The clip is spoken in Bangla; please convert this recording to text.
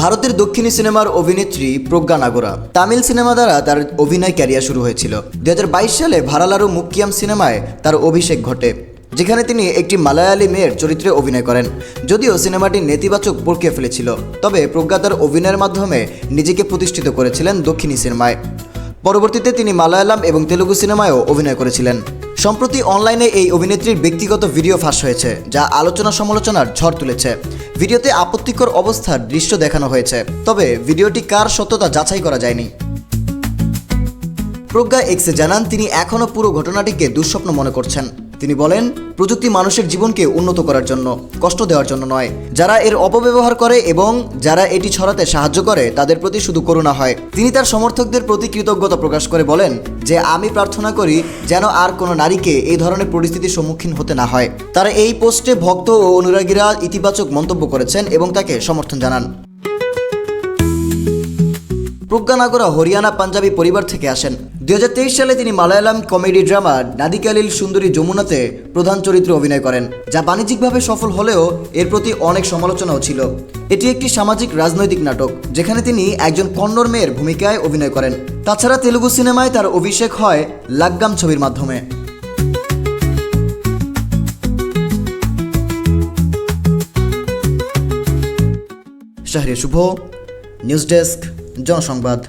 ভারতের দক্ষিণী সিনেমার অভিনেত্রী প্রজ্ঞা নাগরা। তামিল সিনেমা দ্বারা তার অভিনয় ক্যারিয়ার শুরু হয়েছিল। দুহাজার বাইশ সালে ভারালারু মুক্কিয়াম সিনেমায় তার অভিষেক ঘটে, যেখানে তিনি একটি মালায়ালি মেয়ের চরিত্রে অভিনয় করেন। যদিও সিনেমাটি নেতিবাচক প্রক্রিয়া ফেলেছিল, তবে প্রজ্ঞা তার অভিনয়ের মাধ্যমে নিজেকে প্রতিষ্ঠিত করেছিলেন দক্ষিণী সিনেমায়। পরবর্তীতে তিনি মালায়ালাম এবং তেলুগু সিনেমায়ও অভিনয় করেছিলেন। সম্প্রতি অনলাইনে এই অভিনেত্রীর ব্যক্তিগত ভিডিও ফাঁস হয়েছে, যা আলোচনা সমালোচনার ঝড় তুলেছে। ভিডিওতে আপত্তিকর অবস্থার দৃশ্য দেখানো হয়েছে। তবে ভিডিওটি কার সত্যতা যাচাই করা যায়নি। প্রজ্ঞা এক্সে জানান, তিনি এখনও পুরো ঘটনাটিকে দুঃস্বপ্ন মনে করছেন। তিনি বলেন, প্রযুক্তি মানুষের জীবনকে উন্নত করার জন্য, কষ্ট দেওয়ার জন্য নয়। যারা এর অপব্যবহার করে এবং যারা এটি ছড়াতে সাহায্য করে, তাদের প্রতি শুধু করুণা হয়। তিনি তার সমর্থকদের প্রতি কৃতজ্ঞতা প্রকাশ করে বলেন যে, আমি প্রার্থনা করি যেন আর কোনো নারীকে এই ধরনের পরিস্থিতির সম্মুখীন হতে না হয়। তারা এই পোস্টে ভক্ত ও অনুরাগীরা ইতিবাচক মন্তব্য করেছেন এবং তাকে সমর্থন জানান। প্রজ্ঞা নাগরা হরিয়ানা, পাঞ্জাবি পরিবার থেকে আসেন। দুই হাজার তেইশ সালে তিনি মালায়ালাম কমেডি ড্রামা নাদিকালিল সুন্দরী যমুনাতে প্রধান চরিত্রে অভিনয় করেন, যা বাণিজ্যিকভাবে সফল হলেও এর প্রতি অনেক সমালোচনাও ছিল। এটি একটি সামাজিক রাজনৈতিক নাটক, যেখানে তিনি একজন কন্নড় মেয়ের ভূমিকায় অভিনয় করেন। তাছাড়া তেলুগু সিনেমায় তার অভিষেক হয় লাগ্গাম ছবির মাধ্যমে। Shahriya Shuvo, news desk, Janasangbad.